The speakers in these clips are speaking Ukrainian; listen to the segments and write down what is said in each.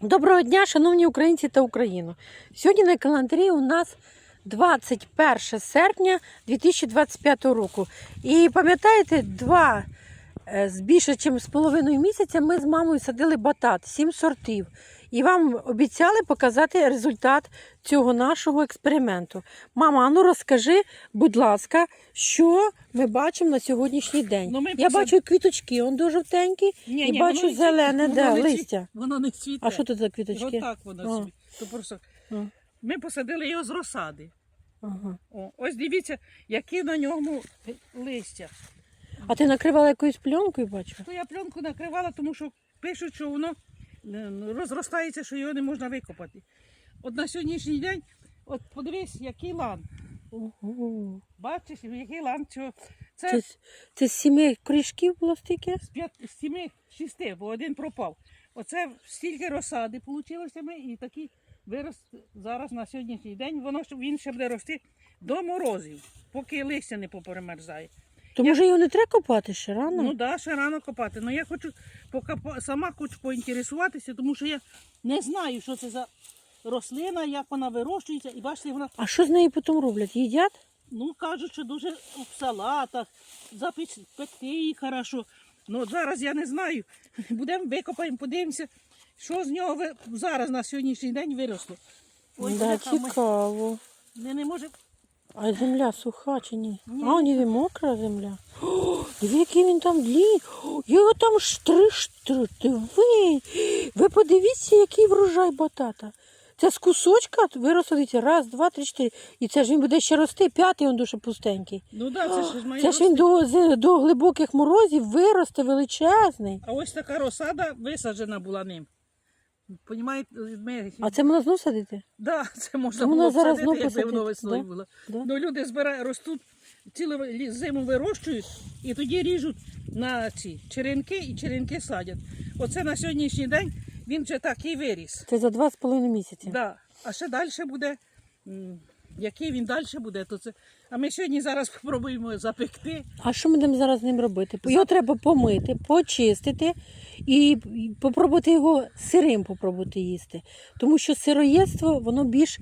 Доброго дня, шановні українці та Україну. Сьогодні на календарі у нас 21 серпня 2025 року. І пам'ятаєте, два е, з більше, ніж з половиною місяця ми з мамою садили батат, сім сортів. І вам обіцяли показати результат цього нашого експерименту. Мама, а ну розкажи, будь ласка, що ми бачимо на сьогоднішній день. Ну, ми Я посад- бачу квіточки, он дуже жовтенький, Ні, і ні, бачу воно не зелене, цвіте, воно не листя. Воно не цвіте. А що тут за квіточки? Отак воно А. То просто... А. Ми посадили його з розсади. Ага. О, ось дивіться, які на ньому листя. А ти накривала якоюсь пленкою, бачу? То я пленку накривала, тому що пишуть, що воно розростається, що його не можна викопати. От на сьогоднішній день, от подивись, який лан. Бачиш, який лан цього. Це Це, з- це з сіми кришків було стільки? з з сіми шести, бо один пропав. Оце стільки розсади вийшло ми і такий вирос зараз на сьогоднішній день. Воно він ще буде рости до морозів, поки листя не поперемерзає. То може його не треба копати ще рано? Ну так, да, ще рано копати. Ну я хочу поки сама хочу поінтересуватися, тому що я не знаю, що це за рослина, як вона вирощується, і бачите, вона А що з нею потім роблять? Їдять? Ну, кажуть, що дуже в салатах, запечь, пекти її хорошо. Ну, зараз я не знаю. Будемо викопаємо, подивимося, що з нього ви- зараз на сьогоднішній день виросло. Ой, да, цікаво. ми не можемо. А земля суха чи ні? Ні. А, ні, мокра земля. О, диви, який він там длін. Його там штри, штри. Диви. Ви подивіться, який врожай батата. Це з кусочка виросло, дивіться, раз, два, три, чотири. І це ж він буде ще рости, п'ятий він дуже пустенький. Ну да, це ж має Це ж він до, до глибоких морозів виросте величезний. А ось така розсада висаджена була ним. Понімаєте, ми... А це можна знов садити? Да, це можна було зараз всадити, знов якби воно весною да? було. Да? Ну, люди збирають, ростуть, цілу зиму вирощують і тоді ріжуть на ці черенки і черенки садять. Оце на сьогоднішній день він вже так і виріс. Це за два з половиною місяці. Да. А ще далі буде. Який він далі буде, то це. А ми сьогодні зараз спробуємо запекти. А що ми будемо зараз з ним робити? Його треба помити, почистити і попробувати його сирим попробувати їсти. Тому що сироєдство воно більш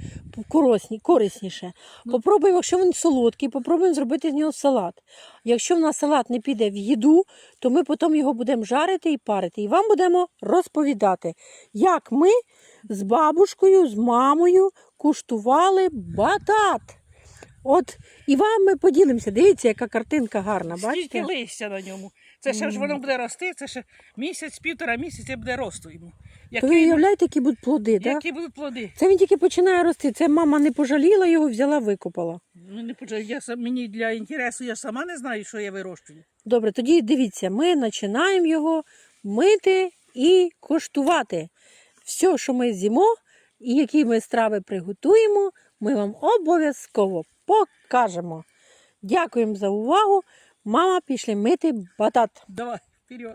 корисні, корисніше. Попробуємо, якщо він солодкий, попробуємо зробити з нього салат. Якщо в нас салат не піде в їду, то ми потім його будемо жарити і парити. І вам будемо розповідати, як ми з бабушкою, з мамою куштували батат. От і вам ми поділимося. Дивіться, яка картинка гарна. Скільки Бачите? листя на ньому. Це ще ж воно буде рости, це ще місяць, півтора місяця буде росту йому. То ви уявляєте, які будуть плоди, так? які будуть плоди? Це він тільки починає рости. Це мама не пожаліла його, взяла, викопала. Ну, не почав. Я сам мені для інтересу, я сама не знаю, що я вирощую. Добре, тоді дивіться, ми починаємо його мити і коштувати. Все, що ми з'їмо і які ми страви приготуємо, ми вам обов'язково покажемо. Дякуємо за увагу. Мама, пішли мити батат. Давай, вперед.